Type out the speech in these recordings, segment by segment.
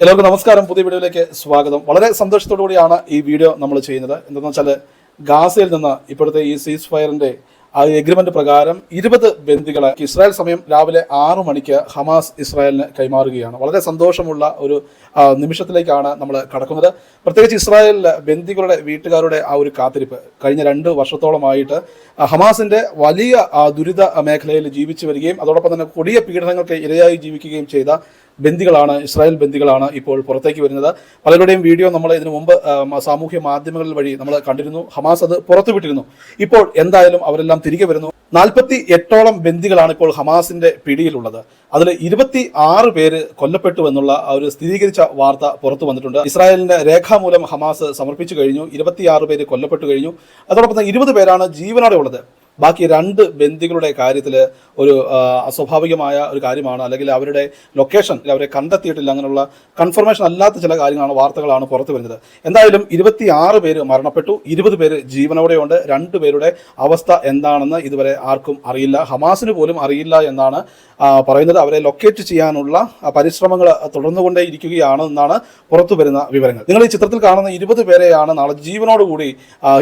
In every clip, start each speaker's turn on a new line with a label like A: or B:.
A: എല്ലാവർക്കും നമസ്കാരം. പുതിയ വീഡിയോയിലേക്ക് സ്വാഗതം. വളരെ സന്തോഷത്തോടു കൂടിയാണ് ഈ വീഡിയോ നമ്മൾ ചെയ്യുന്നത്. എന്താണെന്ന് വെച്ചാൽ ഗാസയിൽ നിന്ന് ഇപ്പോഴത്തെ ഈ സീസ് ഫയറിന്റെ ആ എഗ്രിമെന്റ് പ്രകാരം ഇരുപത് ബന്ദികളെ ഇസ്രായേൽ സമയം രാവിലെ ആറു മണിക്ക് ഹമാസ് ഇസ്രായേലിന് കൈമാറുകയാണ്. വളരെ സന്തോഷമുള്ള ഒരു നിമിഷത്തിലേക്കാണ് നമ്മൾ കടക്കുന്നത്. പ്രത്യേകിച്ച് ഇസ്രായേലിലെ ബന്ദികളുടെ വീട്ടുകാരുടെ ആ ഒരു കാത്തിരിപ്പ്. കഴിഞ്ഞ രണ്ട് വർഷത്തോളമായിട്ട് ഹമാസിന്റെ വലിയ ദുരിത മേഖലയിൽ ജീവിച്ചു വരികയും അതോടൊപ്പം തന്നെ കൊടിയ പീഡനങ്ങൾക്ക് ഇരയായി ജീവിക്കുകയും ചെയ്ത ബന്ദികളാണ് ഇസ്രായേൽ ബന്ദികളാണ് ഇപ്പോൾ പുറത്തേക്ക് വരുന്നത്. പലരുടെയും വീഡിയോ നമ്മൾ ഇതിനു മുമ്പ് സാമൂഹ്യ മാധ്യമങ്ങളിൽ വഴി നമ്മൾ കണ്ടിരുന്നു. ഹമാസ് അത് പുറത്തുവിട്ടിരുന്നു ഇപ്പോൾ എന്തായാലും അവരെല്ലാം തിരികെ വരുന്നു. നാൽപ്പത്തി എട്ടോളം ബന്ദികളാണ് ഇപ്പോൾ ഹമാസിന്റെ പിടിയിലുള്ളത്. അതിൽ ഇരുപത്തി ആറ് പേര് കൊല്ലപ്പെട്ടു എന്നുള്ള ഒരു സ്ഥിരീകരിച്ച വാർത്ത പുറത്തു വന്നിട്ടുണ്ട്. ഇസ്രായേലിന്റെ രേഖാമൂലം ഹമാസ് സമർപ്പിച്ചു കഴിഞ്ഞു. ഇരുപത്തിയാറ് പേര് കൊല്ലപ്പെട്ടു കഴിഞ്ഞു. അതോടൊപ്പം തന്നെ ഇരുപത് പേരാണ് ജീവനോടെ ഉള്ളത്. ബാക്കി രണ്ട് ബന്ദികളുടെ കാര്യത്തിൽ ഒരു അസ്വാഭാവികമായ ഒരു കാര്യമാണ്. അല്ലെങ്കിൽ അവരുടെ ലൊക്കേഷൻ അവരെ കണ്ടെത്തിയിട്ടില്ല അങ്ങനെയുള്ള കൺഫർമേഷൻ അല്ലാത്ത ചില കാര്യങ്ങളാണ് വാർത്തകളാണ് പുറത്തു വരുന്നത്. എന്തായാലും ഇരുപത്തി ആറ് പേര് മരണപ്പെട്ടു. ഇരുപത് പേര് ജീവനോടെയുണ്ട്. രണ്ട് പേരുടെ അവസ്ഥ എന്താണെന്ന് ഇതുവരെ ആർക്കും അറിയില്ല. ഹമാസിന് പോലും അറിയില്ല എന്നാണ് പറയുന്നത്. അവരെ ലൊക്കേറ്റ് ചെയ്യാനുള്ള പരിശ്രമങ്ങൾ തുടർന്നുകൊണ്ടേ ഇരിക്കുകയാണ് എന്നാണ് പുറത്തു വരുന്ന വിവരങ്ങൾ. നിങ്ങൾ ഈ ചിത്രത്തിൽ കാണുന്ന ഇരുപത് പേരെയാണ് നാളെ ജീവനോടുകൂടി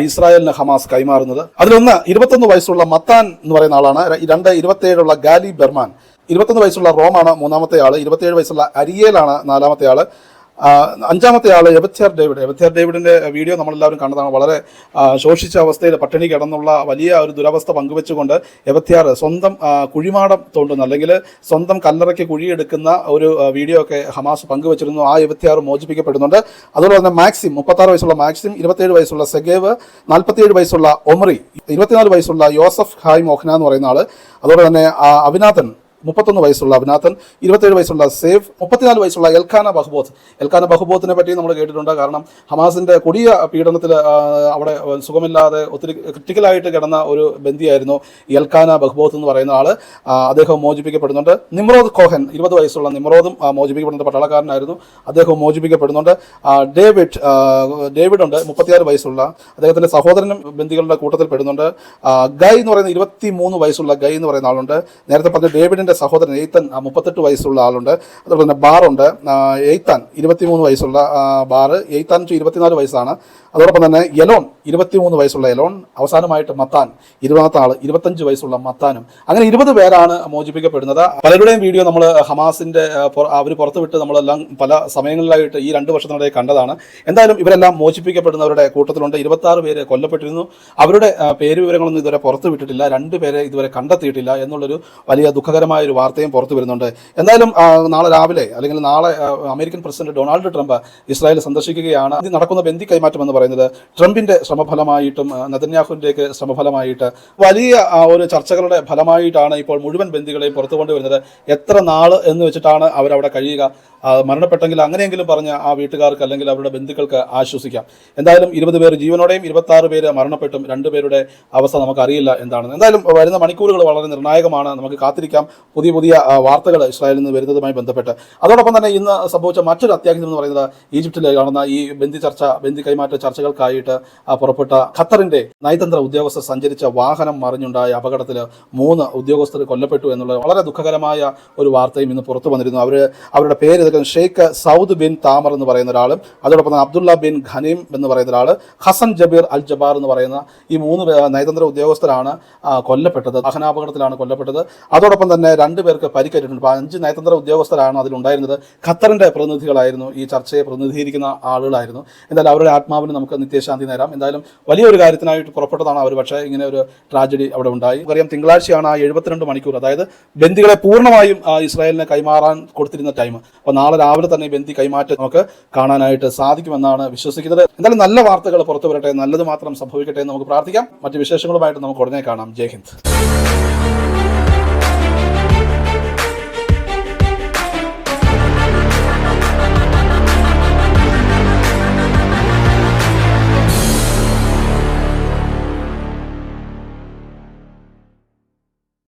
A: ഇസ്രായേലിന് ഹമാസ് കൈമാറുന്നത്. അതിലൊന്ന് ഇരുപത്തൊന്ന് വയസ്സുള്ള മത്താൻ എന്ന് പറയുന്ന ആളാണ്. രണ്ട് ഇരുപത്തേഴുള്ള ഗാലി ബെർമാൻ. ഇരുപത്തൊന്ന് വയസ്സുള്ള റോമാണ് മൂന്നാമത്തെ ആൾ. ഇരുപത്തിയേഴ് വയസ്സുള്ള അരിയേലാണ് നാലാമത്തെ ആൾ. ആ, അഞ്ചാമത്തെ ആൾ എബത്യാർ ഡേവിഡ്. എബത്യാർ ഡേവിഡിന്റെ വീഡിയോ നമ്മളെല്ലാവരും കണ്ടതാണ്. വളരെ ശോഷിച്ച അവസ്ഥയിൽ പട്ടിണി കിടന്നുള്ള വലിയ ഒരു ദുരവസ്ഥ പങ്കുവെച്ചുകൊണ്ട് എബത്യാർ സ്വന്തം കുഴിമാടം തോണ്ടുന്ന. അല്ലെങ്കിൽ സ്വന്തം കല്ലറയ്ക്ക് കുഴിയെടുക്കുന്ന ഒരു വീഡിയോ ഒക്കെ ഹമാസ് പങ്കുവച്ചിരുന്നു. ആ എബത്യാർ മോചിപ്പിക്കപ്പെടുന്നുണ്ട്. അതുപോലെ തന്നെ മാക്സിം മുപ്പത്താറ് വയസ്സുള്ള മാക്സിം ഇരുപത്തേഴ് വയസ്സുള്ള സെഗേവ് നാൽപ്പത്തിയേഴ് വയസ്സുള്ള ഒമറി ഇരുപത്തിനാല് വയസ്സുള്ള യോസഫ് ഹായ് മോഹന എന്ന് പറയുന്ന ആൾ അതുപോലെ തന്നെ അവിനാഥൻ മുപ്പത്തൊന്ന് വയസ്സുള്ള അഭിനാഥൻ ഇരുപത്തേഴ് വയസ്സുള്ള സേഫ് മുപ്പത്തിനാല് വയസ്സുള്ള എൽഖാന ബഹുബോത്ത് എൽഖാന ബഹുബോത്തിനെ പറ്റി നമ്മൾ കേട്ടിട്ടുണ്ട്. കാരണം ഹമാസിന്റെ കൊടിയ പീഡനത്തിൽ അവിടെ സുഖമില്ലാതെ ഒത്തിരി ക്രിട്ടിക്കലായിട്ട് കിടന്ന ഒരു ബന്ധിയായിരുന്നു എൽഖാന ബഹുബോത്ത് എന്ന് പറയുന്ന ആൾ. ആ, അദ്ദേഹം മോചിപ്പിക്കപ്പെടുന്നുണ്ട്. നിമ്രോദ് കോഹൻ ഇരുപത് വയസ്സുള്ള നിമ്രോദും മോചിപ്പിക്കപ്പെടുന്ന പട്ടാളക്കാരനായിരുന്നു. അദ്ദേഹം മോചിപ്പിക്കപ്പെടുന്നുണ്ട്. ഡേവിഡ് ഡേവിഡ് ഉണ്ട് മുപ്പത്തിയാറ് വയസ്സുള്ള. അദ്ദേഹത്തിന്റെ സഹോദരനും ബന്ധികളുടെ കൂട്ടത്തിൽ പെടുന്നുണ്ട്. ഗൈ എന്ന് പറയുന്ന ഇരുപത്തി മൂന്ന് വയസ്സുള്ള ഗൈ എന്ന് പറയുന്ന ആളുണ്ട്. നേരത്തെ പറഞ്ഞ ഡേവിഡിന്റെ സഹോദരൻ എയ്ത്തൻ മുപ്പത്തെട്ട് വയസ്സുള്ള ആളുണ്ട്. അതുപോലെ തന്നെ ബാറുണ്ട്. എയ്ത്താൻ ഇരുപത്തിമൂന്ന് വയസ്സുള്ള ബാറ്. എയ്ത്താൻ ടു ഇരുപത്തിനാല് വയസ്സാണ്. അതോടൊപ്പം തന്നെ എലോൺ ഇരുപത്തിമൂന്ന് വയസ്സുള്ള എലോൺ അവസാനമായിട്ട് മത്താൻ ഇരുപതാമത്തെ ആൾ ഇരുപത്തഞ്ച് വയസ്സുള്ള മത്താനും. അങ്ങനെ ഇരുപത് പേരാണ് മോചിപ്പിക്കപ്പെടുന്നത്. പലരുടെയും വീഡിയോ നമ്മൾ ഹമാസിന്റെ അവർ പുറത്തുവിട്ട് നമ്മളെല്ലാം പല സമയങ്ങളിലായിട്ട് ഈ രണ്ട് വർഷത്തിനിടെ കണ്ടതാണ്. എന്തായാലും ഇവരെല്ലാം മോചിപ്പിക്കപ്പെടുന്നവരുടെ കൂട്ടത്തിലുണ്ട്. ഇരുപത്തി ആറ് പേര് കൊല്ലപ്പെട്ടിരുന്നു. അവരുടെ പേര് വിവരങ്ങളൊന്നും ഇതുവരെ പുറത്തുവിട്ടിട്ടില്ല. രണ്ട് പേരെ ഇതുവരെ കണ്ടെത്തിയിട്ടില്ല. എന്നുള്ളൊരു വലിയ ദുഃഖകരമായ ഒരു വാർത്തയും പുറത്തു വരുന്നുണ്ട്. എന്തായാലും നാളെ രാവിലെ അല്ലെങ്കിൽ നാളെ American president Donald Trump Israel സന്ദർശിക്കുകയാണ്. ഇത് നടക്കുന്ന ബന്ദി കൈമാറ്റം എന്ന് പറയുന്നത് ട്രംപിന്റെ ശ്രമഫലമായിട്ടും ആ, നെതന്യാഹുവിന്റെയൊക്കെ ശ്രമഫലമായിട്ട് വലിയ ഒരു ചർച്ചകളുടെ ഫലമായിട്ടാണ് ഇപ്പോൾ മുഴുവൻ ബന്ദികളെയും പുറത്തു കൊണ്ടുവരുന്നത്. എത്ര നാൾ എന്ന് വെച്ചിട്ടാണ് അവരവിടെ കഴിയുക. മരണപ്പെട്ടെങ്കിൽ അങ്ങനെയെങ്കിലും പറഞ്ഞ ആ വീട്ടുകാർക്ക് അല്ലെങ്കിൽ അവരുടെ ബന്ധുക്കൾക്ക് ആശ്വസിക്കാം. എന്തായാലും ഇരുപത് പേർ ജീവനോടെയും ഇരുപത്തി ആറ് പേര് മരണപ്പെട്ടും രണ്ടുപേരുടെ അവസ്ഥ നമുക്കറിയില്ല എന്താണ് എന്തായാലും വരുന്ന മണിക്കൂറുകൾ വളരെ നിർണായകമാണ്. നമുക്ക് കാത്തിരിക്കാം. പുതിയ പുതിയ വാർത്തകൾ ഇസ്രായേലിൽ നിന്ന് വരുന്നതുമായി ബന്ധപ്പെട്ട്. അതോടൊപ്പം തന്നെ ഇന്ന് സംഭവിച്ച മറ്റൊരു അത്യാഹിതം എന്ന് പറയുന്നത് ഈജിപ്തിൽ നടന്ന ഈ ബന്ദി ചർച്ച ബന്ദി കൈമാറ്റ ചർച്ചകൾക്കായിട്ട് പുറപ്പെട്ട ഖത്തറിന്റെ നയതന്ത്ര ഉദ്യോഗസ്ഥർ സഞ്ചരിച്ച വാഹനം മറിഞ്ഞുണ്ടായ അപകടത്തിൽ മൂന്ന് ഉദ്യോഗസ്ഥർ കൊല്ലപ്പെട്ടു എന്നുള്ള വളരെ ദുഃഖകരമായ ഒരു വാർത്തയും ഇന്ന് പുറത്തു വന്നിരുന്നു. അവർ അവരുടെ പേര് ഇതൊക്കെ ഷെയ്ഖ് സൗദ് ബിൻ താമർ എന്ന് പറയുന്ന ഒരാളും അതോടൊപ്പം അബ്ദുള്ള ബിൻ ഖനീം എന്ന് പറയുന്ന ഒരാൾ ഹസൻ ജബീർ അൽ ജബാർ എന്ന് പറയുന്ന ഈ മൂന്ന് നയതന്ത്ര ഉദ്യോഗസ്ഥരാണ് കൊല്ലപ്പെട്ടത് വാഹനാപകടത്തിലാണ് കൊല്ലപ്പെട്ടത്. അതോടൊപ്പം തന്നെ രണ്ട് പേർക്ക് പരിക്കേറ്റിട്ടുണ്ട്. അപ്പോൾ അഞ്ച് നയതന്ത്ര ഉദ്യോഗസ്ഥരാണ് അതിലുണ്ടായിരുന്നത്. ഖത്തറിന്റെ പ്രതിനിധികളായിരുന്നു. ഈ ചർച്ചയെ പ്രതിനിധീകരിക്കുന്ന ആളുകളായിരുന്നു. എന്തായാലും അവരുടെ ആത്മാവിന് നമുക്ക് നിത്യശാന്തി നേരാം. എന്തായാലും വലിയൊരു കാര്യത്തിനായിട്ട് പുറപ്പെട്ടതാണ് അവർ. പക്ഷേ ഇങ്ങനെ ഒരു ട്രാജഡി അവിടെ ഉണ്ടായി. അറിയാം തിങ്കളാഴ്ചയാണ് ആ എഴുപത്തിരണ്ട് മണിക്കൂർ. അതായത് ബന്ദികളെ പൂർണമായും ഇസ്രായേലിനെ കൈമാറാൻ കൊടുത്തിരുന്ന ടൈം അപ്പോൾ നാളെ രാവിലെ തന്നെ ബന്ദി കൈമാറ്റം നമുക്ക് കാണാനായിട്ട് സാധിക്കുമെന്നാണ് വിശ്വസിക്കുന്നത്. എന്തായാലും നല്ല വാർത്തകൾ പുറത്തു വരട്ടെ. നല്ലത് മാത്രം സംഭവിക്കട്ടെ എന്ന് നമുക്ക് പ്രാർത്ഥിക്കാം. മറ്റ് വിശേഷങ്ങളുമായിട്ട് നമുക്ക് ഉടനെ കാണാം. ജയ് ഹിന്ദ്.